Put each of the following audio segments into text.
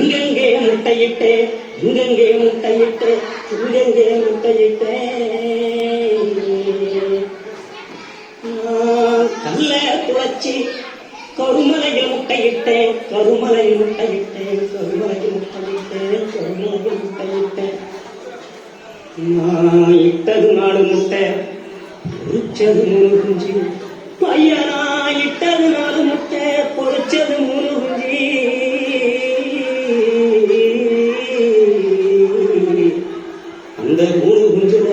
இங்கெங்கே முட்டையிட்டே இங்கெங்கே முட்டையிட்டே இங்கெங்கே முட்டையிட்டே. கல்ல துளச்சி கருமலையில் முட்டையிட்டேன் கருமலையில் முட்டையிட்டேன் கருமலையில் முட்டையிட்டேன். இட்டது நாடு முட்டை பொறிச்சது மூணு குஞ்சு. பையனா இட்டது நாலு முட்டை பொறிச்சது மூணு குஞ்சு. அந்த மூணு குஞ்சுல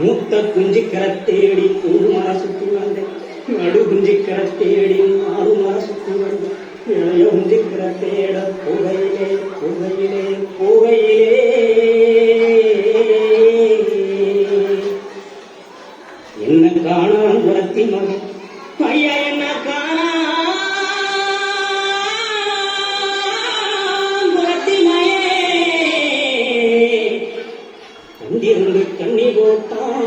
மூத்த குஞ்சு கரத்தேடி ஒரு மர சுற்றி வந்தேன் நடு குஞ்சு கரத்தேடி நாலு மர சுத்தி என்ன காணாம் குரத்தி மகன் ஐயா என்ன காணாம் குரத்தி மயே கண்டிருந்து கண்ணி போட்டான்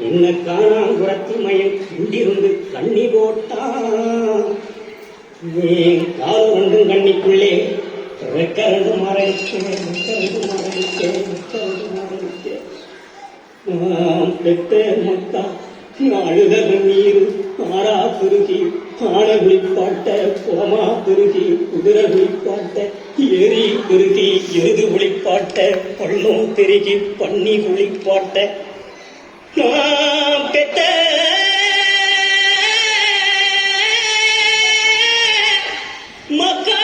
என்ன காணாம் குரத்தி மயன் கண்டிருந்து கண்ணி போட்டான் ஏன் கால் ஒன்றும் கண்ணிக்குள்ளே ரெக்க ரெண்டு மாறிடுச்சு ரெக்க ரெண்டு பெத்த மக்கா அழுத நீர் ஆறா பெருகி ஆன குளிப்பாட்ட புறமா பெருகி குதிரை குளிப்பாட்ட ஏரி பெருகி எருது குளிப்பாட்ட பள்ளம் பெருகி பண்ணி குளிப்பாட்ட. பெத்த மக்கா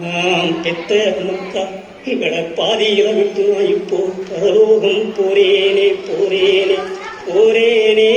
நாம் பெத்த மக்கா. இவள பாதியில விட்டு இப்போ பரலோகம் போரேனே போரேனே போரேனே.